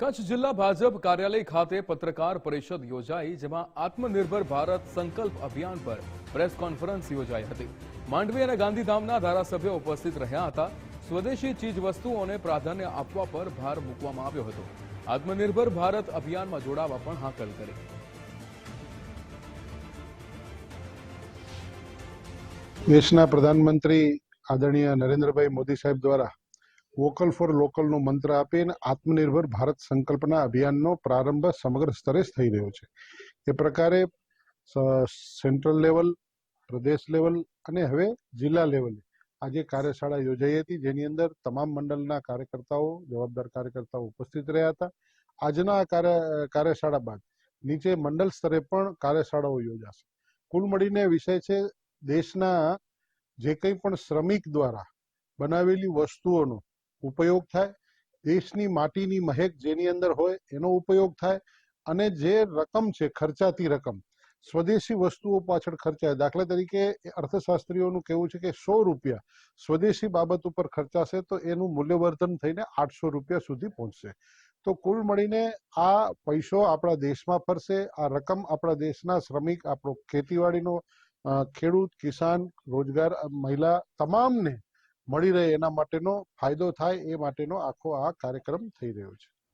કચ્છ જિલ્લા ભાજપ કાર્યાલય ખાતે પત્રકાર પરિષદ યોજાઈ, જેમાં આત્મનિર્ભર ભારત સંકલ્પ અભિયાન પર પ્રેસ કોન્ફરન્સ યોજાઈ હતી. માંડવી અને ગાંધીધામના ધારાસભ્યો ઉપસ્થિત રહ્યા હતા. સ્વદેશી ચીજ વસ્તુઓને પ્રાધાન્ય આપવા પર ભાર મૂકવામાં આવ્યો હતો. આત્મનિર્ભર ભારત અભિયાનમાં જોડાવા પણ હાકલ કરી. દેશના પ્રધાનમંત્રી આદરણીય નરેન્દ્રભાઈ મોદી સાહેબ દ્વારા વોકલ ફોર લોકલનો મંત્ર આપીને આત્મનિર્ભર ભારત સંકલ્પના અભિયાનનો પ્રારંભ સમગ્ર સ્તરે જ થઈ રહ્યો છે. એ પ્રકારે સેન્ટ્રલ લેવલ, પ્રદેશ લેવલ અને હવે જિલ્લા લેવલે આજે કાર્યશાળા યોજાઈ હતી. જેની અંદર તમામ મંડળના કાર્યકર્તાઓ, જવાબદાર કાર્યકર્તાઓ ઉપસ્થિત રહ્યા હતા. આજના કાર્ય, કાર્યશાળા બાદ નીચે મંડળ સ્તરે પણ કાર્યશાળાઓ યોજાશે. કુલ મળીને વિષય છે દેશના જે કંઈ પણ શ્રમિક દ્વારા બનાવેલી વસ્તુઓનો ઉપયોગ થાય. દેશની માટીની મહેક જેની અંદર હોય એનો ઉપયોગ થાય. અને જે રકમ છે, ખર્ચાતી રકમ, સ્વદેશી વસ્તુઓ પાછળ ખર્ચાય. દાખલા તરીકે અર્થશાસ્ત્રીઓનું કહેવું છે કે સો રૂપિયા સ્વદેશી બાબત ઉપર ખર્ચાશે તો એનું મૂલ્યવર્ધન થઈને આઠસો રૂપિયા સુધી પહોંચશે. તો કુલ મળીને આ પૈસો આપણા દેશમાં ફરશે. આ રકમ આપણા દેશના શ્રમિક, આપણો ખેતીવાડીનો ખેડૂત, કિસાન, રોજગાર, મહિલા, તમામને મળી રહે એના માટેનો ફાયદો થાય એ માટેનો આખો આ કાર્યક્રમ થઈ રહ્યો છે.